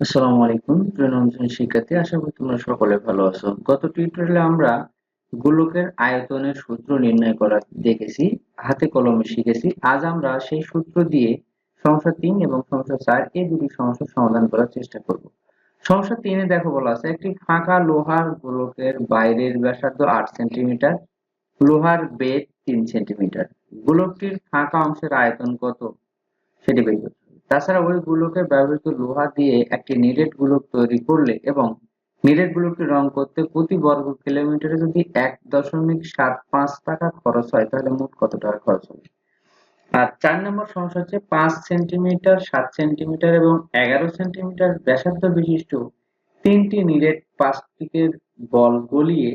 আসসালামু আলাইকুম, প্রিয় শিক্ষার্থী, আশা করি তোমরা সকলে ভালো আছো। গত টিউটোরিয়ালে আমরা গোলকের আয়তনের সূত্র নির্ণয় করা দেখেছি, হাতে কলমে শিখেছি। আজ আমরা সেই সূত্র দিয়ে সমস্যা তিন এবং সমস্যা চার এই দুটি সমস্যার সমাধান করার চেষ্টা করব। সমস্যা তিনে দেখো বলা আছে, একটি ফাঁকা লোহার গোলকের বাইরের ব্যাসার্ধ আট সেন্টিমিটার, লোহার বেদ তিন সেন্টিমিটার। গোলকটির ফাঁকা অংশের আয়তন কত? সেটি বের করতে তাছাড়া ওই গোলকে ব্যবহৃত লোহা দিয়ে একটি নিরেট গোলক তৈরি করলে এবং নিরেট গোলকটি রং করতে প্রতি বর্গ কিলোমিটারে যদি এক দশমিক সাত পাঁচ টাকা খরচ হয়, তাহলে মোট কত টাকা খরচ হবে? আর চার নম্বর সমস্যা হচ্ছে পাঁচ সেন্টিমিটার, সাত সেন্টিমিটার এবং এগারো সেন্টিমিটার ব্যাসার্ধ বিশিষ্ট তিনটি নিরেট প্লাস্টিকের বল গলিয়ে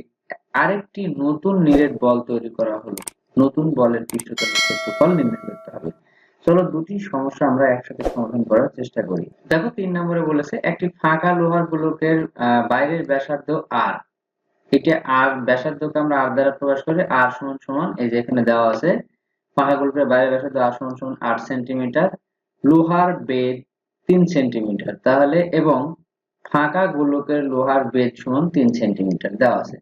আরেকটি নতুন নিরেট বল তৈরি করা হলো। নতুন বলের পৃষ্ঠতলের ক্ষেত্রফল নির্ণয় করতে হবে। চলো দুটি সমস্যা আমরা একসাথে সমাধান করার চেষ্টা করি। দেখো তিন নম্বরে বলেছে, একটি ফাঁকা লোহার গোলকের বাইরের ব্যাসার্ধ আর এটা আর ব্যাসার্ধকে আমরা আর দ্বারা প্রকাশ করি আর সমান সমান, এই যে এখানে দেওয়া আছে, ফাঁকা গোলকের বাইরের ব্যাসার্ধ আর সমান সমান আট সেন্টিমিটার, লোহার বেদ তিন সেন্টিমিটার। তাহলে, এবং ফাঁকা গোলকের লোহার বেদ সমান তিন সেন্টিমিটার দেওয়া আছে।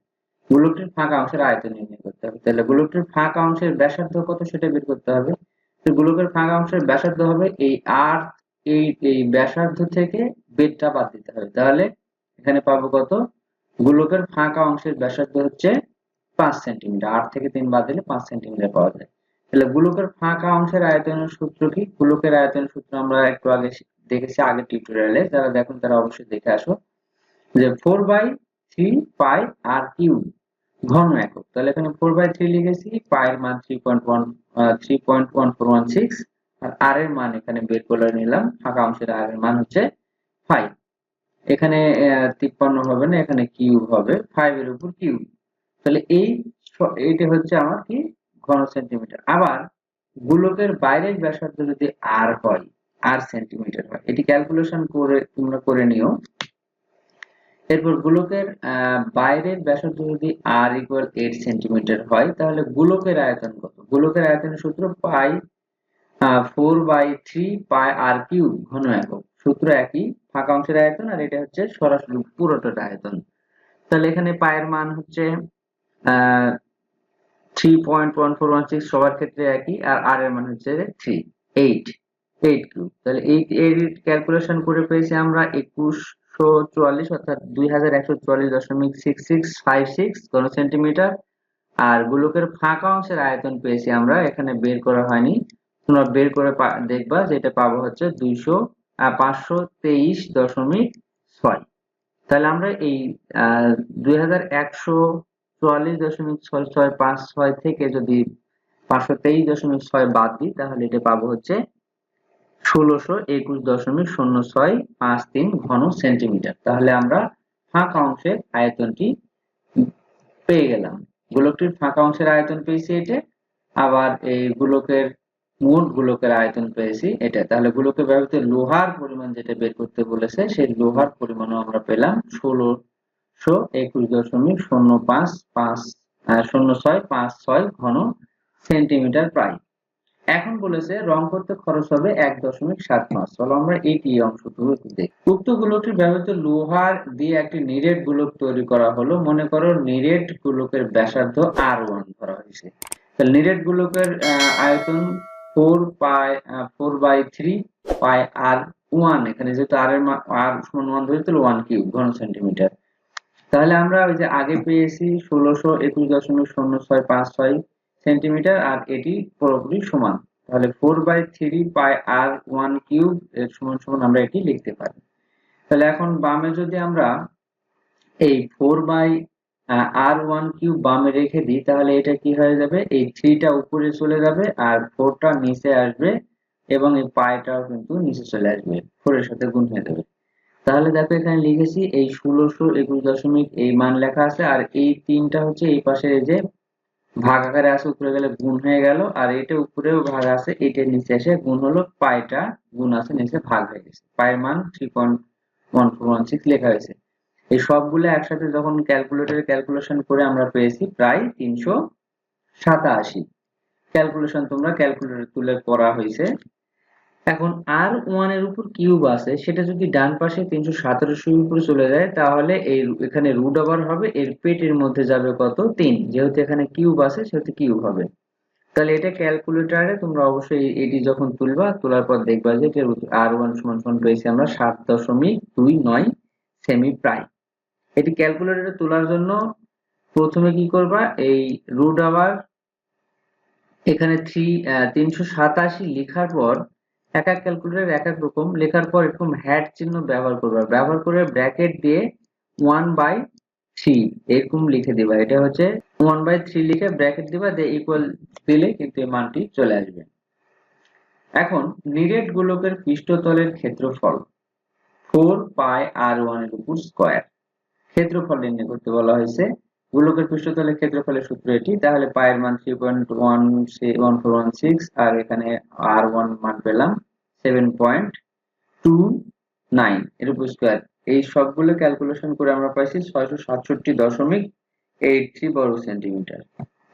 গোলকটির ফাঁকা অংশের আয়তন নির্ণয় করতে হবে। তাহলে গোলকটির ফাঁকা অংশের ব্যাসার্ধ কত সেটা বের করতে হবে? গোলকের ফাঁকা অংশের ব্যাসার্ধ হবে এই আর এই এই ব্যাসার্ধ থেকে বেদটা বাদ দিতে হবে। তাহলে এখানে পাবো কত? গোলকের ফাঁকা অংশের ব্যাসার্ধ হচ্ছে পাঁচ সেন্টিমিটার। আট থেকে তিন বাদ দিলে পাঁচ সেন্টিমিটার পাওয়া যায়। তাহলে গোলকের ফাঁকা অংশের আয়তনের সূত্র কি? গোলকের আয়তনের সূত্র আমরা একটু আগে দেখেছি আগের টিউটোরিয়ালে যারা দেখুন তারা অবশ্যই দেখে আসো। যে four by three pi R cube ঘন একক। তাহলে এখানে ফোর বাই থ্রি লিখেছি পায়ের মান three point one three point one four one six আর আর এর মান এখানে বের করে নিলাম, ফাঁকা অংশের আর এর মান হচ্ছে ফাইভ এখানে তিপ্পান্ন হবে না, এখানে কিউব হবে ফাইভ এর উপর কিউব। তাহলে এই এইটা হচ্ছে আমার কি? ঘন সেন্টিমিটার আবার গোলকের বাইরের ব্যাসার্ধ যদি আর হয় আর সেন্টিমিটার হয়, এটি ক্যালকুলেশন করে তোমরা করে নিও। এরপর গোলকের বাইরের ব্যাসার্ধ যদি আর ইকুয়াল এইট সেন্টিমিটার হয়, তাহলে গোলকের আয়তন কত? গোলকের আয়তনের সূত্র pi four by three pi R cube ঘন একক। সূত্র একই, ফাঁকা অংশের আয়তন আর এটা হচ্ছে সরাসরি পুরোটার আয়তন। তাহলে এখানে পায়ের মান হচ্ছে three point one four one six সবার ক্ষেত্রে একই, আর আর এর মান হচ্ছে থ্রি এইট এইট কিউব তাহলে এইট এইট ক্যালকুলেশন করে পেয়েছি আমরা একুশ চুয়াল্লিশ অর্থাৎ দুই হাজার একশো চুয়াল্লিশ দশমিক সিক্স সিক্স ফাইভ সিক্স ঘন সেন্টিমিটার আর গোলকের ফাঁকা অংশের আয়তন পেয়েছি আমরা, এখানে বের করা হয়নি। তোমরা বের করে দেখবা যেটা পাবো হচ্ছে দুইশো পাঁচশো তেইশ দশমিক ছয়। তাহলে আমরা এই দুই হাজার একশো চুয়াল্লিশ দশমিক ছয় ছয় পাঁচ ছয় থেকে যদি পাঁচশো তেইশ দশমিক ছয় বাদ দিই, তাহলে এটা পাবো হচ্ছে ষোলোশো একুশ দশমিক শূন্য ছয় পাঁচ তিন ঘন সেন্টিমিটার। তাহলে আমরা ফাঁকা অংশের আয়তনটি পেয়ে গেলাম। গোলকটির ফাঁকা অংশের আয়তন পেয়েছি এটা, আবার এই গোলকের মোট গোলকের আয়তন পেয়েছি এটা। তাহলে গোলকে ব্যবহৃত লোহার পরিমাণ যেটা বের করতে বলেছে, সেই লোহার পরিমাণও আমরা পেলাম ষোলোশো একুশ দশমিক শূন্য পাঁচ পাঁচ শূন্য ছয় পাঁচ ছয় ঘন সেন্টিমিটার প্রায়। এখন বলেছে রং করতে খরচ হবে এক দশমিক সাত পাঁচ। চলো আমরা এইটি অংশটুকু দেখি। উক্ত গোলকটি ব্যবহৃত লোহার দিয়ে একটি নিরেট গোলক তৈরি করা হলো। মনে করো নিরেট গোলকের ব্যাসার্ধ আর ওয়ান ধরা হয়েছে। তাহলে নিরেট গোলকের আয়তন four pi four by three pi R one. এখানে যেহেতু আর এর আর সমান ওয়ান ধরে তাহলে ওয়ান কিউব ঘন সেন্টিমিটার। তাহলে আমরা ওই যে আগে পেয়েছি ষোলোশো একুশ দশমিক শূন্য ছয় পাঁচ ছয় সেন্টিমিটার আর এটি পুরোপুরি সমান। তাহলে four by three pi R one cube এর সমান সমান আমরা এটি লিখতে পারি। তাহলে এখন বামে যদি আমরা এই four by R one cube বামে রেখে দিই, তাহলে এটা কি হয়ে যাবে? এই থ্রিটা উপরে চলে যাবে আর ফোরটা নিচে আসবে এবং এই পাইটাও কিন্তু নিচে চলে আসবে। ফোরের সাথে গুণ হয়ে যাবে। তাহলে দেখো এখানে লিখেছি এই ষোলোশো একুশ দশমিক এই মান লেখা আছে আর এই তিনটা হচ্ছে এই পাশে এই যে ভাগ আকারে আছে উপরে গেলে গুণ হয়ে গেল, আর এটা উপরেও ভাগ আছে, এটা নিচে এসে গুণ হলো পাইটা, গুণ আছে নিচে ভাগ হয়ে গেছে। পায়ের মান three point one four one six লেখা হয়েছে। এই সবগুলো একসাথে যখন ক্যালকুলেটরে ক্যালকুলেশন করে আমরা পেয়েছি প্রায় তিনশো সাতাশি। ক্যালকুলেশন তোমরা ক্যালকুলেটর তুলে করা হয়েছে। এখন আর ওয়ানের উপর কিউব আছে, সেটা যদি ডান পাশে তিনশো সতেরোশোর উপরে চলে যায়, তাহলে এই এখানে রুট ওভার হবে, এর পেটের মধ্যে যাবে কত? তিন। যেহেতু এখানে কিউব আছে, সেহেতু কিউব হবে। তাহলে এটা ক্যালকুলেটারে তোমরা অবশ্যই এটি যখন তুলবা, তোলার পর দেখবা যে এটার আর ওয়ান সমান সমান পেয়েছি আমরা সাত দশমিক দুই নয় সেমি প্রায় এটি ক্যালকুলেটরে তোলার জন্য প্রথমে কি করবা? এই রুট আবার এখানে থ্রি তিনশো সাতাশি লেখার পর এক এক ক্যালকুলেটর এক এক রকম, লেখার পর এরকম হ্যাট চিহ্ন ব্যবহার করবা। ব্যবহার করে ব্র্যাকেট দিয়ে ওয়ান বাই থ্রি এরকম লিখে দিবা। এটা হচ্ছে ওয়ান বাই থ্রি লিখে ব্র্যাকেট দিবা, দিয়ে ইকুয়াল দিলে কিন্তু এই মানটি চলে আসবে। এখন নিরেট গোলকের পৃষ্ঠতলের ক্ষেত্রফল ফোর পাই আর ওয়ানের উপর স্কোয়ার ক্ষেত্রফল নির্ণয় করতে বলা হয়েছে গোলকের পৃষ্ঠতলের ক্ষেত্রফলের সূত্র এটি। তাহলে পায়ের মান three point one one four one six আর এখানে আর ওয়ান মান পেলাম সেভেন পয়েন্ট টু নাইন এর উপর স্কোয়ার এই সবগুলো ক্যালকুলেশন করে আমরা পাইছি ছয়শো সাতষট্টি দশমিক এইট থ্রি বর্গ সেন্টিমিটার।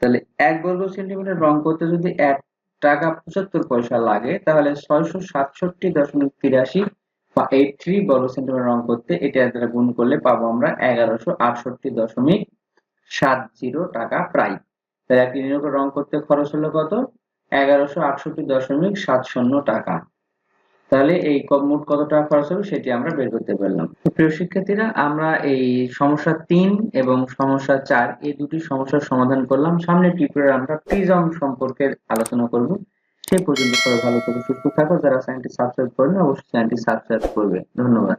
তাহলে এক বর্গ সেন্টিমিটার রং করতে যদি এক টাকা পঁচাত্তর পয়সা লাগে, তাহলে ছয়শো সাতষট্টি দশমিক তিরাশি বা এইট থ্রি বর্গ সেন্টিমিটার রং করতে এটা গুণ করলে পাবো আমরা এগারোশো আটষট্টি দশমিক সাত জিরো টাকা প্রায় তাহলে একটি নিরঙ্ক রং করতে খরচ হলো কত? এগারোশো আটষট্টি দশমিক সাত শূন্য টাকা। তাহলে এই মোট কত টাকা খরচ হবে সেটি আমরা বের করতে পারলাম। প্রিয় শিক্ষার্থীরা, আমরা এই সমস্যা তিন এবং সমস্যা চার, এই দুটি সমস্যার সমাধান করলাম। সামনে টিউটোরিয়ালে আমরা প্রিজম সম্পর্কে আলোচনা করব। সেই পর্যন্ত সবাই ভালো করে সুস্থ থাকো। যারা চ্যানেলটি সাবস্ক্রাইব করেন অবশ্যই চ্যানেলটি সাবস্ক্রাইব করবে ধন্যবাদ।